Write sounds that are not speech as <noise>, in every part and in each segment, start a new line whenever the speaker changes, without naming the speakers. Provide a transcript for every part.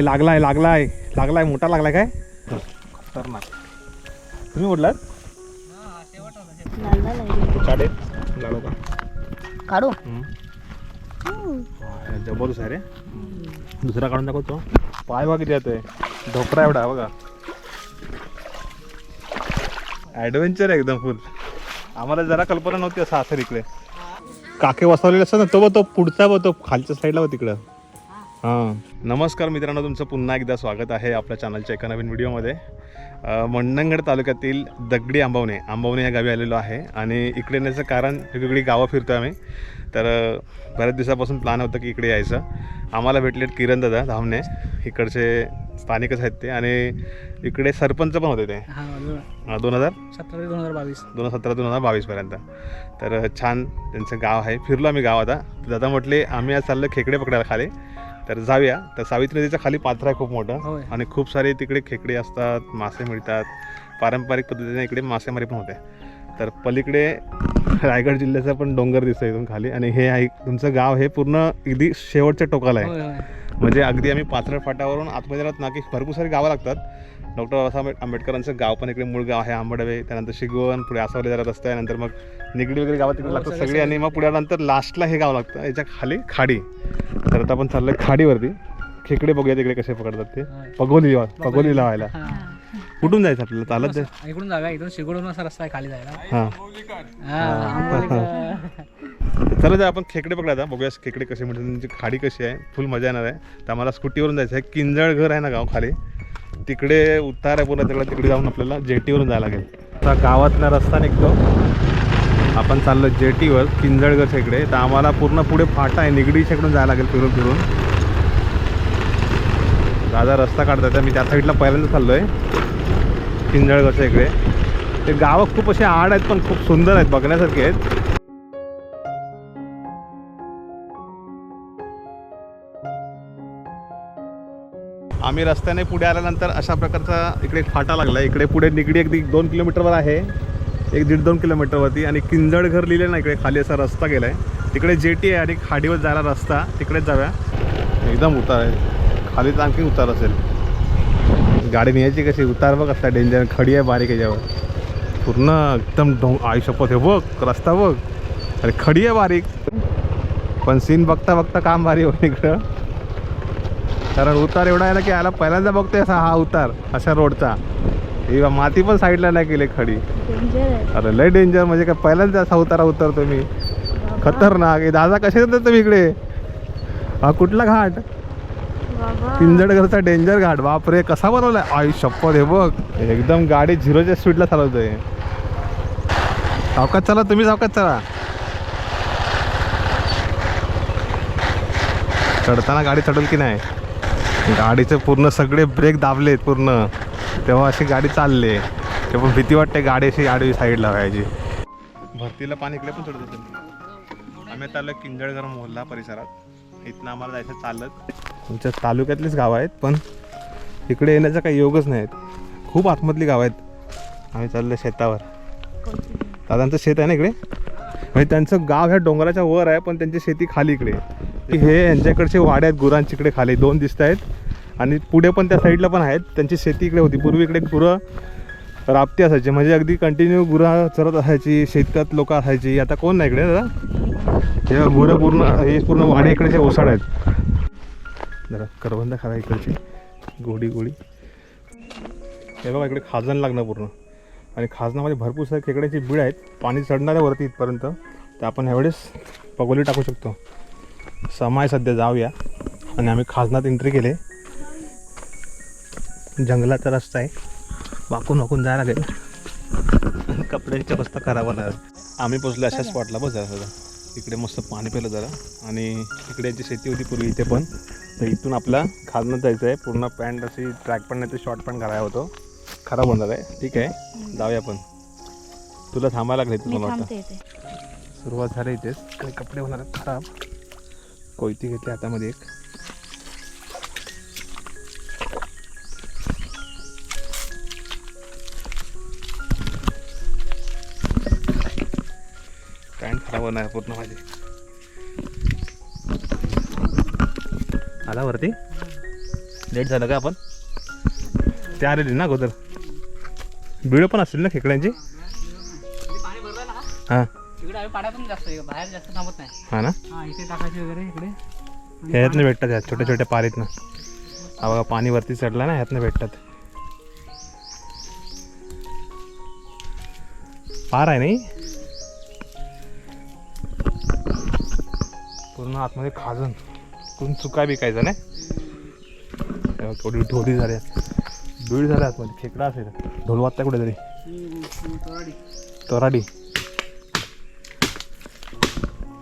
लागलाय लागलाय लागलाय. लागलाय मोठा लागलाय काय? खतरनाक. तुम्ही ओढलात काढे? का. हा, जबरदस्त आहे रे. दुसरा काढून दाखवतो पाय बघा किती येतोय. ढोकरा एवढा बघा. ॲडव्हेंचर आहे एकदम फुल आम्हाला जरा कल्पना नव्हती असं असेल इकडे. काके वसवलेले असतात ना तो बघ तो पुढचा बघ तो खालच्या साईडला बघ तिकडं. हां. नमस्कार मित्रांनो तुमचं पुन्हा एकदा स्वागत आहे आपल्या चॅनलच्या एका नवीन व्हिडिओमध्ये मंडणगड तालुक्यातील दगडी आंबवणे आंबवणे या गावी आलेलो आहे. आणि इकडे येण्याचं कारण वेगवेगळी गावं फिरतो आम्ही. तर बऱ्याच दिवसापासून प्लॅन होतं की इकडे यायचं. आम्हाला भेटले किरण दादा धामणे इकडचे स्थानिकच आहेत ते. आणि इकडे सरपंच पण होते ते. दोन हजार?
सतरा ते दोन हजार बावीस.
दोन हजार सतरा दोन हजार बावीसपर्यंत तर छान त्यांचं गाव आहे. फिरलो आम्ही गाव आता. दादा म्हटले आम्ही आज चाललो खेकडे पकडायला खाली. तर जाऊया. तर सावित्री नदीचं खाली पात्र आहे खूप मोठं.
होय.
आणि खूप सारे तिकडे खेकडे असतात मासे मिळतात. पारंपरिक पद्धतीने इकडे मासेमारी पण होते. तर पलीकडे रायगड जिल्ह्याचा पण डोंगर दिसतो इथून खाली. आणि हे आहे तुमचं गाव हे पूर्ण अगदी शेवटच्या टोकाला आहे.
होय होय.
म्हणजे अगदी आम्ही पाथरड फाटावरून आतमध्ये राहत ना की भरपूर सारी गावं लागतात. डॉक्टर बाबासाहेब आंबेडकरांचं गाव पण इकडे मूळ गाव आहे आंबडवे. त्यानंतर शिगवण पुढे आसावले जरा रस्ता आहे नंतर मग निगडी वगैरे गावात तिकडे
हो,
लागतात
सगळे-
सगळी. आणि मग पुढे नंतर लास्टला हे गाव लागतं. याच्या खाली खाडी. तर आता आपण चाललोय खाडीवरती. खेकडे बघूया तिकडे कसे पकडतात ते. पगोली पगोली. लावायला.
हा.
कुठून जायचं आपल्याला? चालत जायचं
इकडून जाऊया इकडून शिगडून असा रस्ता आहे खाली जायला.
हां.
हा.
चला जा आपण खेकडे पकडायचा बघूया खेकडे कसे म्हणजे त्यांची खाडी कशी आहे. फुल मजा येणार आहे. तर आम्हाला स्कूटीवरून जायचं आहे. किंजळ घर आहे ना गाव खाली. तिकडे उतार आहे पूर्ण त्याला तिकडे जाऊन आपल्याला जेटीवरून जायला लागेल. आता गावातला रस्ता निघतो. आपण चाललो जेटीवर किंजळगडच्या इकडे. तर आम्हाला पूर्ण पुढे फाटा आहे. निगडीच्या इकडून जायला लागेल फिरून फिरून. दादा रस्ता काढतात. मी त्या साईडला पहिल्यांदा चाललो आहे किंजळगडच्या इकडे. ते गावं खूप असे आड आहेत पण खूप सुंदर आहेत बघण्यासारखे आहेत. आम्ही रस्त्याने पुढे आल्यानंतर अशा प्रकारचा इकडे फाटा लागला. इकडे पुढे निगडी अगदी दोन किलोमीटरवर आहे. एक दीड दोन किलोमीटरवरती आणि किंजळ घर लिहिले ना इकडे खाली असा रस्ता गेला आहे तिकडे जेटी आहे आणि खाडीवर जायला रस्ता. तिकडेच जाऊया. एकदम उतार आहे. खाली तर आणखी उतार असेल. गाडी न्यायची कशी? उतार बघ असता डेंजर खडी आहे बारीक याच्यावर. पूर्ण एकदम ढोंग आयुष्यपत हे बघ रस्ता बघ. अरे खडी आहे बारीक. पण सीन बघता बघता काम भारी होईल इकडं. कारण उतार एवढा आहे ना की याला पहिल्यांदा बघतोय असा हा उतार अशा रोडचा. ही माती पण साईडला नाही केली खडी. अरे लय डेंजर म्हणजे काय पहिल्यांदा असा उतारा उतरतो मी. खतरनाक. हे दादा कसे येतात तुम्ही इकडे? हा कुठला घाट? पिंजडघरचा डेंजर घाट. बापरे कसा बनवलाय? आई शप्पथ हे बघ. एकदम गाडी झिरोच्या स्पीडला चालवतोय. सावकात चला तुम्ही सावकात चला. चढताना गाडी चढल की नाही? गाडीचे पूर्ण सगळे ब्रेक दाबलेत पूर्ण. तेव्हा अशी गाडी चालली. तेव्हा पण भीती वाटते गाडी अशी आडवी साईडला व्हायची भरतीला पाणी इकडे पण चढत आम्ही चाललो किंजळगर मोहल्ला परिसरात. इथनं आम्हाला जायचं चालत. तुमच्या तालुक्यातलीच गावं आहेत पण इकडे येण्याचा काही योगच नाही आहेत. खूप आतमधली गावं आहेत. आम्ही चाललो शेतावर. दादांचं शेत आहे ना इकडे? म्हणजे त्यांचं गाव ह्या डोंगराच्या वर आहे पण त्यांची शेती खाली इकडे. हे यांच्याकडचे वाड्यात गुरांच्या गुरांची इकडे खाली. दोन दिसत आहेत. आणि पुढे पण त्या साईडला पण आहेत. त्यांची शेती इकडे होती. पूर्वी इकडे गुरं राबती असायची. म्हणजे अगदी कंटिन्यू गुरं चरत असायची. शेतात लोक असायची. आता कोण नाही इकडे दादा? हे गुरं पूर्ण हे पूर्ण वाडे जे ओसाड आहेत. जरा करबंद खावा इकडची. गोडी गोडी. हे बघा इकडे खाजण लागणं पूर्ण. आणि खाजणामध्ये भरपूर सारे खेकड्याची बीड आहेत. पाणी चढणाऱ्या वरती इथपर्यंत. तर आपण ह्यावेळेस पगोली टाकू शकतो. समय सध्या जाऊया. आणि आम्ही खाजनात एंट्री केले. जंगलाचा रस्ता आहे. वाकून वाकून जायला लागेल. कपड्यांची अवस्था करावं लागेल. आम्ही पोचलो अशा स्पॉटला बस जरा जरा. इकडे मस्त पाणी पिलं जरा. आणि इकडे याची शेती होती पूर्वी इथे पण. तर इथून आपला खाजनात जायचं आहे. पूर्ण पॅन्ट अशी ट्रॅक पण नाही तर शॉर्ट पण घालायला होतो. खराब होणार आहे. ठीक आहे. जाऊया आपण. तुला थांबायला लागले तुला वाटतं. सुरुवात झाली इथेच. काही कपडे होणार आहेत. खराब. कोयती घेतली हातामध्ये एक. पॅन्ट खराब होणार पूर्ण माझी. आला वरती? लेट झालं का आपण? ते आलेली ना अगोदर. बिळ पण असतील ना खेकड्यांची? हां. हां ना?
हा
ह्यातनं भेटतात ह्यात छोट्या छोट्या पारीतनं हा बघा पाणी वरती चढलं ना ह्यातनं भेटतात. पार आहे नाही? पूर्ण आतमध्ये खाजून. पूर्ण चुका बिकायचा नाही? थोडी ढोली झाल्या बीड झाल्या आतमध्ये. खेकडा असेल. ढोल वाजता कुठे
तरी
तोराडी.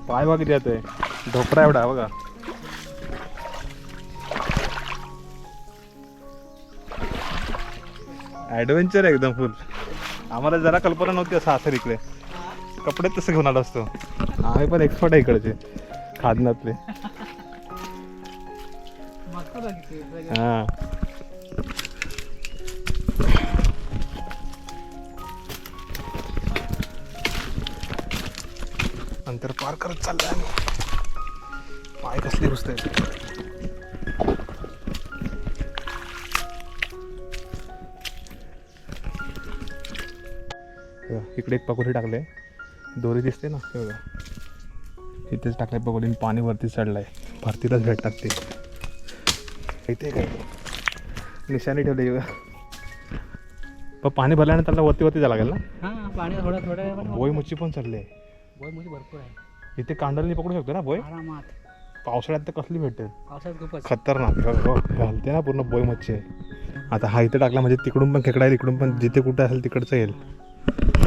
पाय बघ किती येतोय ढोपरा एवढा बघा. ॲडव्हेंचर आहे एकदम फुल आम्हाला जरा कल्पना नव्हती असं असं इकडे. कपडे तसं घेऊन आलो असतो. आम्ही पण एक्सपर्ट आहे इकडचे. खादनातले. हा. अंतर पार करत चाललंय आम्ही. पाय कसले घुसते इकडे एक पकोडी टाकले. दोरी दिसते ना तेवढं इथेच टाकले पकोडी पाणी वरती चढलंय. भरतीलाच भेट टाकते इथे काय निशाणी ठेवली पण पाणी भरल्यानंतर त्याला वरती वरती जायला लागेल ना?
हा पाणी थोडं थोडं
बोई मच्छी पण चालले
बोय मुली भरपूर आहे.
इथे कांडलनी पकडू शकतो ना बोय पावसाळ्यात तर कसली
खूपच.
खतरनाक. घालते ना पूर्ण बोय मच्छी आहे आता हा इथं टाकला म्हणजे तिकडून पण खेकडा येईल इकडून पण जिथे कुठं असेल तिकडचं येईल.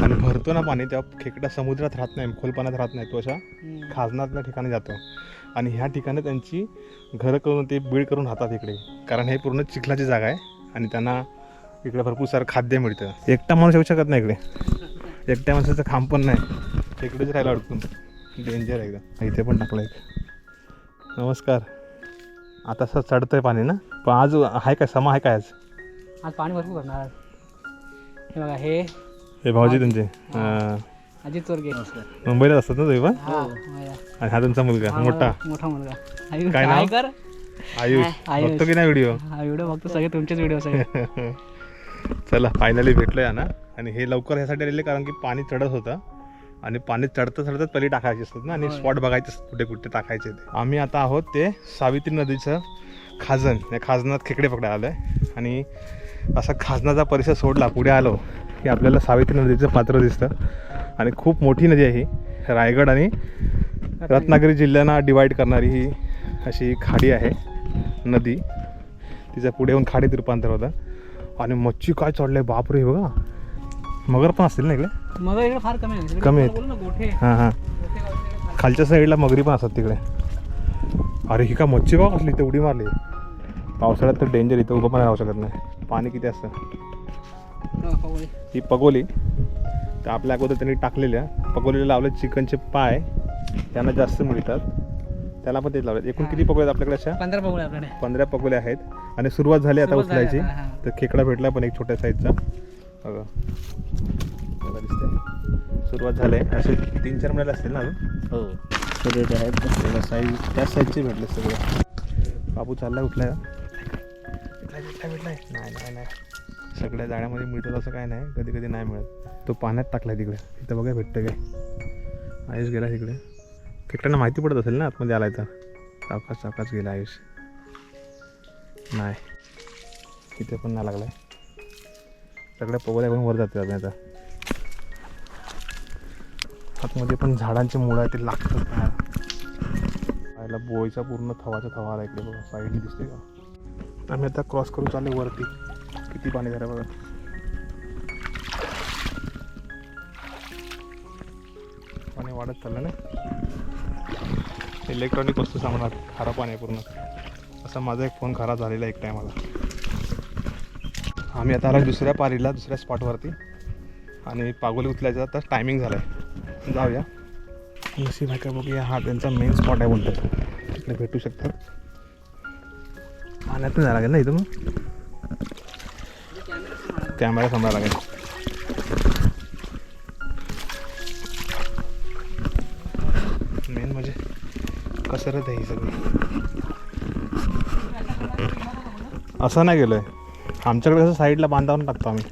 आणि भरतो ना पाणी तेव्हा खेकडा समुद्रात राहत नाही खोल पाण्यात राहत नाही तो अशा. खाजनातल्या ठिकाणी जातो. आणि ह्या ठिकाणी त्यांची घरं करून ते बीड करून राहतात इकडे. कारण हे पूर्ण चिखलाची जागा आहे आणि त्यांना इकडे भरपूर सारं खाद्य मिळतं. एकटा माणूस येऊ शकत नाही इकडे. एकट्या माणसाचं खांब पण नाही. इकडेच राहायला अडकून. डेंजर आहे एकदम. इथे पण टाकलं एक. नमस्कार. आता असं चढतंय पाणी ना? पण आज आहे काय? समा आहे काय आज?
आज पाणी भरपूर भरणार हे बघा हे
हे भाऊजी तुमचे हां.
अजित चोरगे
मुंबईलाच असतात ना तुम्ही पण?
हा.
आणि हा तुमचा मुलगा मोठा.
मोठा मुलगा. आयु-
काय नाव?
काय कर?
आयुष.
आयुष.
बघतो की नाही व्हिडिओ
हा व्हिडिओ बघतो सगळे तुमचेच व्हिडिओ सगळे. <laughs>
चला फायनली भेटलोय ना आणि हे लवकर ह्यासाठी आलेले कारण की पाणी चढत होतं. आणि पाणी चढतं चढतच पहिले टाकायचे असतात ना आणि. स्पॉट बघायचे असतात कुठे कुठे टाकायचे ते. आम्ही आता आहोत ते सावित्री नदीचं खाजन. या खाजनात खेकडे पकडायला आलो आहे आणि असा खाजनाचा परिसर सोडला पुढे आलो. की आपल्याला सावित्री नदीचं पात्र दिसतं. आणि खूप मोठी नदी आहे ही. रायगड आणि रत्नागिरी जिल्ह्यांना डिवाईड करणारी ही अशी खाडी आहे नदी. तिच्या पुढे येऊन खाडीत रूपांतर होतं. आणि मच्छी काय चढलंय बापरे हे बघा. मगर पण असतील ना इकडे?
मग इकडे फार कमी आहे.
कमी आहेत. हां हां. खालच्या साईडला मगरी पण असतात तिकडे. अरे ही का मच्छी बघा कसली इथे उडी मारली. पावसाळ्यात तर डेंजर इथं उभं पण राहू शकत नाही. पाणी किती असतं?
हा,
पगोली. तर आपल्या अगोदर त्यांनी टाकलेल्या. पगोलीला लावले चिकनचे पाय. त्यांना जास्त मिळतात. त्याला पण तेच लावले एकूण किती पगोले आहेत आपल्याकडे अशा?
पंधरा पवळे आपल्याकडे.
पंधरा पगोले आहेत. आणि सुरुवात झाली आता उचलायची.
आता, हा.
तर खेकडा भेटला पण एक छोट्या साईजचा बघा. बघा दिसतंय. सुरुवात झाली. आहे असे तीन चार मिळाले असतील ना अजून?
हो.
तेव्हा साईज त्याच साईजचे भेटले सगळे. बाबू? भेटलाय भेटलाय भेटलाय. नाही नाही नाही. सगळ्या जाळ्यामध्ये मिळतं असं काय नाही. कधी कधी नाही मिळत. तो पाण्यात टाकला तिकडे. तिथं बघा भेटतं काय. आयुष गेला तिकडे. खेकड्यांना माहिती पडत असेल ना आतमध्ये आलाय तर. सावकाश सावकाश गेला आयुष. नाही. तिथे पण नाही लागलाय. सगळ्या पगोल्या करून वर जाते आता. आतमध्ये पण झाडांचे मुळं आहे ते लागतात पाहायला बोईचा पूर्ण थवाचा थवा आला इकडे बघा. साईडने दिसते का? आम्ही आता क्रॉस करून चालले वरती. किती पाणी झालं बघा. पाणी वाढत चाललं ना? इलेक्ट्रॉनिक वस्तू सामान खराब पाणी पूर्ण. असा माझा एक फोन खराब झालेला एक टायमाला आम्ही आता आलो दुसऱ्या पारीला दुसऱ्या स्पॉटवरती आणि पागोली उचलायचा तर टायमिंग झाला आहे जाऊया. नशीब आहे का बघूया हा त्यांचा मेन स्पॉट आहे बोलतात तिकडे भेटू शकतात. पाण्यातून जायला लागेल ना इथं मग? कॅमेरा समजायला लागेल मेन म्हणजे कसरत आहे ही सगळी असं नाही गेलोय आमच्याकडे कसं साईडला बांधावून टाकतो आम्ही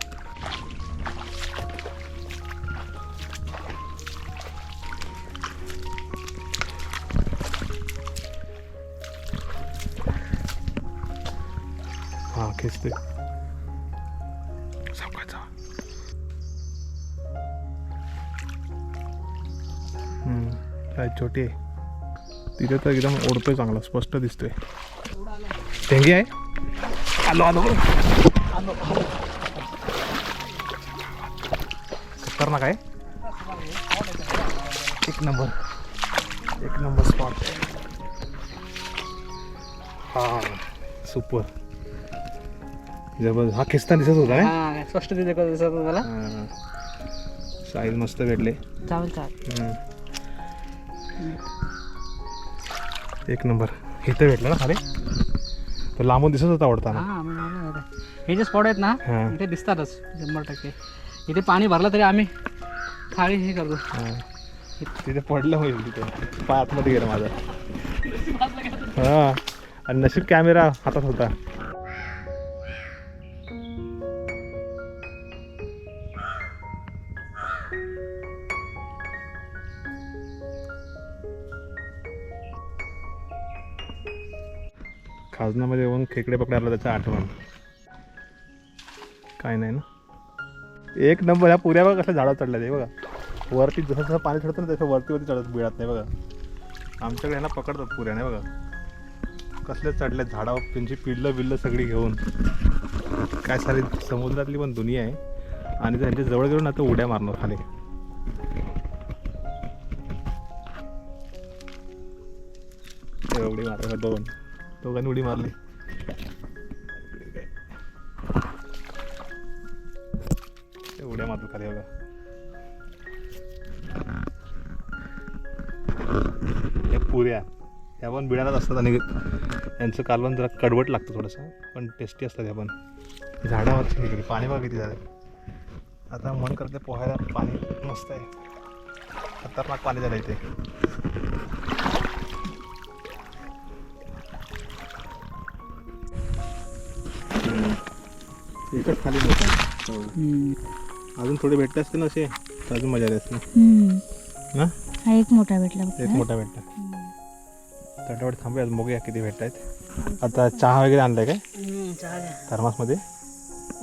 काय छोटी आहे. तिथे तर एकदम ओढतोय चांगला स्पष्ट दिसतोय. टेंगी आहे? आलो आलो. खतरनाक आहे. एक नंबर. एक नंबर स्पॉट हा सुपर जबरदस्त. हा खिस्ता दिसत होता काय
हा स्पष्ट दिसत दिसत होतं मला
साईज मस्त भेटले.
चालेल चालेल
एक नंबर. इथं भेटलं ना खाली? तो लांबून दिसत होता आवडताना.
हा म्हणलं होतं. हे जे स्पॉट आहेत ना
हा.
इथे दिसतातच शंभर टक्के. इथे पाणी भरलं तरी आम्ही खाली हे करतो.
हा. तिथे पडलं होईल तिथे. पाय आतमध्ये गेला माझा. <laughs> हा. आणि नशीब कॅमेरा हातात होता. खाजनामध्ये येऊन खेकडे पकडायला त्याचा आठवण. काय नाही ना. एक नंबर ह्या पुऱ्या बघा कसं झाडावर चढल्या ते बघा. वरती जसं जसं पाणी चढतं ना तसं वरती वरती चढत बिळात नाही बघा. आमच्याकडे ह्यांना पकडतात पुऱ्याने बघा. कसले चढले झाडावर त्यांची पिल्लं बिल्लं सगळी घेऊन. काय सारी समुद्रातली पण दुनिया आहे. आणि त्यांच्या जवळ गेलो ना तर उड्या मारणार खाली. एवढी मारणार दोन. दोघांनी उडी मारली. ते उड्या मारतो खाली बघा. या पुऱ्या ह्या पण बिडालाच असतात आणि यांचं कालवण जरा कडवट लागतं थोडंसं पण टेस्टी असतात ह्या पण. झाडावरची इकडे पाणी बघा किती झालं. आता मन करते पोहायला पाणी मस्त आहे. खतरनाक पाणी झालं इथे. एकच खाली मोठं
हम्म.
अजून थोडे भेटते असते ना असे तर अजून मजा आली असते
हम्म.
ना?
हा एक मोठा भेटला.
एक मोठा भेटतं तटावर थांबूया बघूया किती भेटत आहेत आता चहा वगैरे आणलाय काय. थर्मासमध्ये?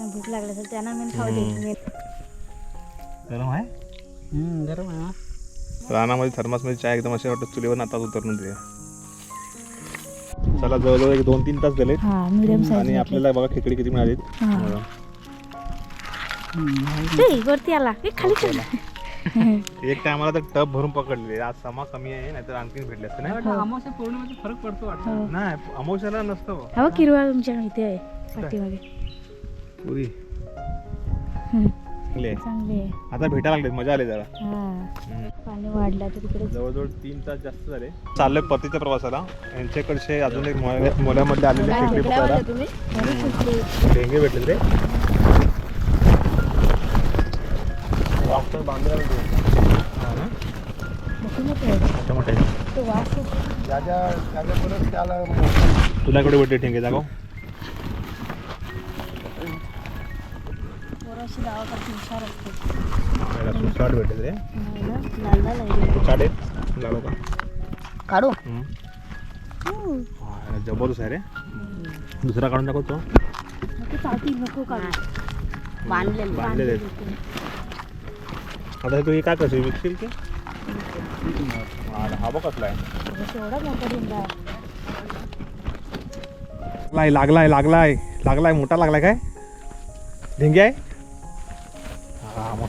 भूक लागली असेल त्यांना मी खाऊ. दे.
गरम आहे?
गरम आहे ना
रानामध्ये थर्मासमध्ये चहा एकदम असे वाटतं चुलीवर आता उतरून दे चला जवळजवळ एक दोन तीन तास झाले
हा मिडियम
आणि
साईज
आपल्याला बघा खेकडी किती मिळाली
हा. वरती आला. ए, खाली चल
एक टायमाला तर टप भरून पकडले आज समा कमी आहे नाहीतर आणखीन भेटले असते
मला
ना
वाटलं अमावस्या पौर्णिमेचा फरक पडतो वाटतं.
हो.
नाही अमावश्याला नसतं
हा किरवा तुमच्या इथे आहे? पाठीमागे.
पुरी.
हम्म.
चांगली आहे.
चांगली आहे
आता भेटायला लागले मजा आली जरा
हा
हम्म.
पाणी वाढलं तर तिकडे
जवळजवळ तीन तास जास्त झाले चाललोय परतीच्या प्रवासाला यांच्याकडचे अजून एक मोल्यामधले आलेले खेकडे पकडायला
तुम्ही बरी सुटली.
डेंगे भेटले रे बांधलेला हा ना?
मोठी मोठी आहे.
मोठे मोठे
तो वास येतो.
तुला कुठे भेटले ठेंगे जागो
अशी गावाकडची हुशार असते.
शॉर्ट भेटले. रे
लाल लाल आहे.
लालो का?
काढू.
हा, जबरदस्त आहे रे. दुसरा काढून दाखवतो
नको काढू
आहेत. आता तू हे काय करशील? विकशील की? हा बघ कसला आहे.
एवढा मोठा ढेंगा आहे.
लागलाय लागलाय लागलाय. मोठा लागलाय काय? ढेंगे आहे? हा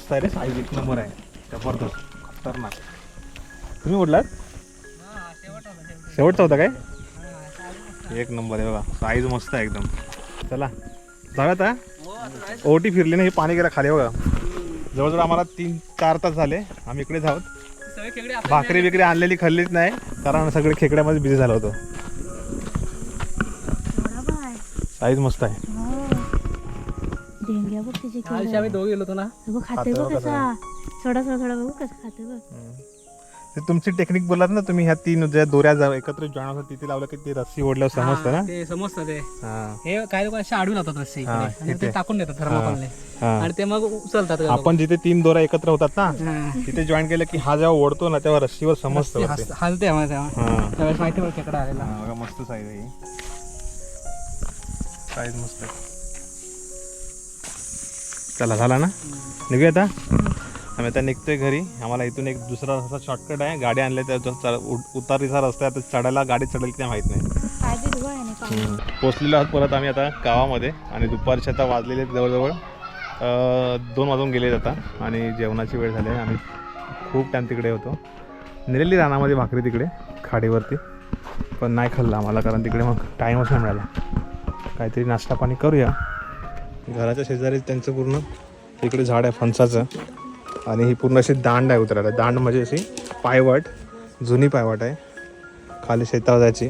मस्त आहे रे साईज एक नंबर आहे. जबरदस्त. खतरनाक. तुम्ही
म्हटलात
शेवटचा होता काय? एक नंबर आहे बघा. साईज मस्त आहे एकदम. चला. जाऊया आता ओटी फिरली ना हे पाणी गेलं खाली बघा. जवळजवळ आम्हाला तीन चार तास झाले. आम्ही इकडेच आहोत. भाकरी बिकरी आणलेली खाल्लीच नाही कारण सगळे खेकड्यामध्ये बिझी झालं होतं. साईज मस्त आहे.
बघ तिचे
दिवशी आम्ही दोघे गेलो होतो ना.
बघ खाते बघ कसा. थोडा थोडा थोडा बघू कसा खाते बघ.
ते तुमची टेक्निक बोललात ना तुम्ही ह्या तीन ज्या दोऱ्या जा- एकत्र जॉईन होतात तिथे लावलं की ती रस्सी ओढल्यावर समजतं ना?
हा, ते समजतं ते.
हा.
हे काही लोक असे आडवी लावतात रस्सी इकडे.
हा,
आणि. ते टाकून देतात थर्माकोलने.
हा.
आणि ते मग उचलतात.
आपण जिथे तीन दोरा एकत्र होतात ना
हा.
तिथे जॉईन केलं की हा जेव्हा ओढतो ना तेव्हा रस्सीवर समजतं
ते
वरती.
हस- हलते आम्हाला तेव्हा.
हा.
त्यावेळेस माहिती पडत आलेला.
हा, बघा मस्त साईज आहे साईज मस्त. आहे चला झाला ना? निघूया आता आम्ही आता निघतोय घरी. आम्हाला इथून एक दुसरा असा शॉर्टकट आहे. गाडी आणल्या त्या उतारीचा रस्ता आहे. आता चढायला गाडी चढेल की नाही माहीत नाही. पोचलेलो आहोत परत आम्ही आता गावामध्ये आणि दुपारचे आता वाजलेले जवळजवळ दोन वाजून गेलेत आता आणि जेवणाची वेळ झाली आहे. आम्ही खूप टाईम तिकडे होतो. नेलेली रानामध्ये भाकरी तिकडे खाडीवरती. पण नाही खाल्लं आम्हाला कारण तिकडे मग टाईमच नाही मिळाला. काहीतरी नाश्ता पाणी करूया. घराच्या शेजारी त्यांचं पूर्ण. इकडे झाड आहे फणसाचं. आणि ही पूर्ण अशी दांड आहे उतरायला. दांड म्हणजे अशी पायवाट जुनी पायवाट आहे. खाली शेतावर जायची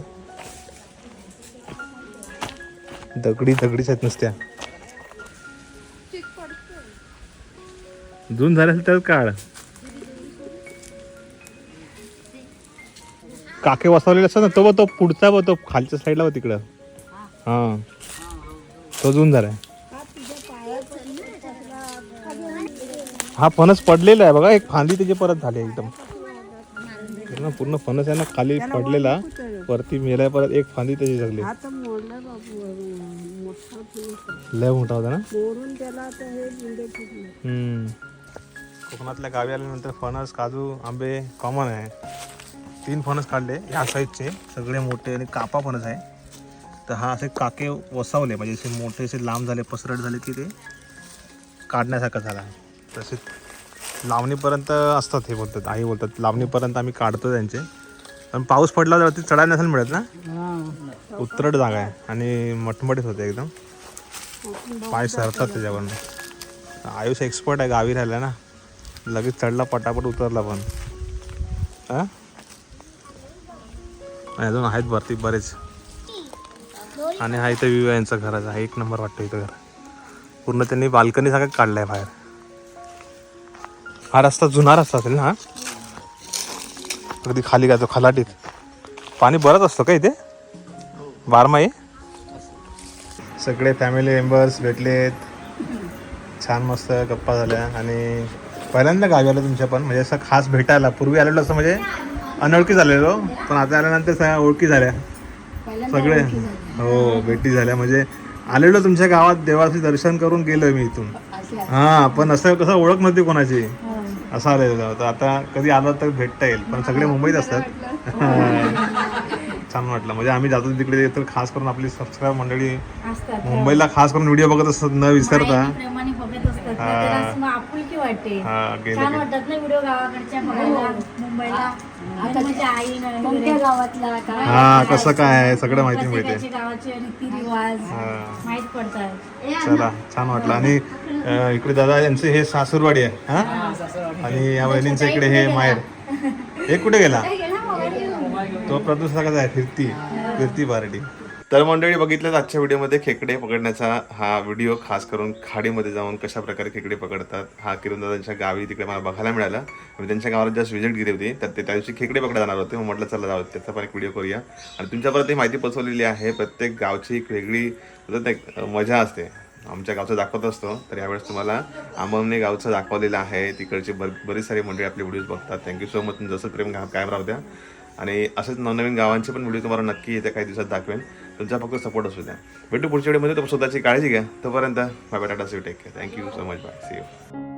दगडी दगडीच आहेत नुसत्या. जून झालं असेल तर काळ काके वसवलेले असतात ना तो बघ तो पुढचा बघ तो खालच्या साईडला बघ तिकडं. हां. तो जून झालाय. हा फणस पडलेला आहे बघा एक फांदी त्याची परत झाली एकदम. पूर्ण पूर्ण फणस आहे ना खाली पडलेला. वरती मेलाय परत एक फांदी त्याची
फुल
लय मोठा होता ना?
हे
हम्म. कोकणातल्या गावी आल्यानंतर फणस काजू आंबे कॉमन आहे. तीन फणस काढले ह्या साईजचे सगळे मोठे आणि कापा फणस आहे. तर हा असे काके वसावले म्हणजे असे मोठे असे लांब झाले पसरट झाले की ते काढण्यासारखं झाला. तसे लावणीपर्यंत असतात हे बोलतात आई बोलतात लावणीपर्यंत आम्ही काढतो त्यांचे. पण पाऊस पडला तर ती चढायला नसेल मिळत ना?
हा.
उत्रट जागा आहे आणि मटमटीत होते एकदम. पाय सरतात त्याच्यावरनं. आयुष एक्सपर्ट आहे गावी राहिला ना. लगेच चढला पटापट उतरला पण. हा? आणि अजून आहेत वरती बरेच. आणि हा इथं व्ह्यू आहे यांचा घराचा हा एक नंबर वाटतं इथं घर. पूर्ण त्यांनी बाल्कनी सगळं काढलाय बाहेर. हा रस्ता जुना रस्ता असेल ना हा? अगदी खाली तो खलाटीत. पाणी बरंच असतं का इथे? बारमाही? सगळे फॅमिली मेंबर्स भेटलेत. छान मस्त गप्पा झाल्या. आणि पहिल्यांदा गावी आलो तुमच्या पण म्हणजे असं खास भेटायला. पूर्वी आलेलो असं म्हणजे अनोळखी झालेलो पण आता आल्यानंतर सगळ्या ओळखी झाल्या. सगळे हो भेटी झाल्या. म्हणजे आलेलो तुमच्या गावात देवाचे दर्शन करून गेलोय मी इथून. हा पण असं कसं ओळख नव्हती कोणाची. असं आलेलं तर आता कधी आलो तर भेटता येईल पण सगळे मुंबईत असतात. छान वाटलं. म्हणजे आम्ही जातो तिकडे तर खास करून आपली सबस्क्राईब मंडळी
असतात
मुंबईला खास करून व्हिडिओ बघत असतात न विसरता. हा.
असं मग आपुलकी वाटते.
हा
छान
गेले
वाटतात ना व्हिडिओ गावाकडच्या बघायला मुंबईला. आता माझ्या आई कोणत्या गावातला
हा कसं काय आहे? सगळं माहिती मिळते.
प्रत्येकाच्या गावाचे रीतिरिवाज
हा.
माहीत पडतात.
चला छान वाटलं. आणि अं, इकडे दादा यांचे हे सासूरवाडी आहे हा? आणि या बहिणींचं इकडे हे माहेर. हे कुठे गेला? तो प्रदूषकाचा आहे फिरती. फिरती पार्टी तर मंडळी बघितलं आजच्या व्हिडिओमध्ये खेकडे पकडण्याचा हा व्हिडिओ खास करून खाडीमध्ये जाऊन कशा प्रकारे खेकडे पकडतात हा किरणदादांच्या गावी तिकडे मला बघायला मिळाला. मी त्यांच्या गावाला जास्त व्हिजिट गेली होती तर ते त्या दिवशी खेकडे पकडा जाणार होते. मग म्हटलं चला जाऊ त्याचा पण एक व्हिडिओ करूया. आणि तुमच्यापर्यंत ही माहिती पोचवलेली आहे प्रत्येक गावची एक वेगळी बोलतात मजा असते. आमच्या गावचं दाखवत असतो तर यावेळेस तुम्हाला आंबवणे गावचं दाखवलेलं आहे. तिकडचे बर बरेच सारे मंडळी आपले व्हिडिओज बघतात. थँक्यू सो मच जसं प्रेम गा- कायम राहू द्या. आणि असेच नवनवीन गावांचे पण व्हिडिओ तुम्हाला नक्की येत्या काही दिवसात दाखवेन. तुमचा फक्त सपोर्ट असू द्या. भेटू पुढच्या वेळेमध्ये तर स्वतःची काळजी घ्या. तोपर्यंत bye bye tata see take care thank you so much bye see you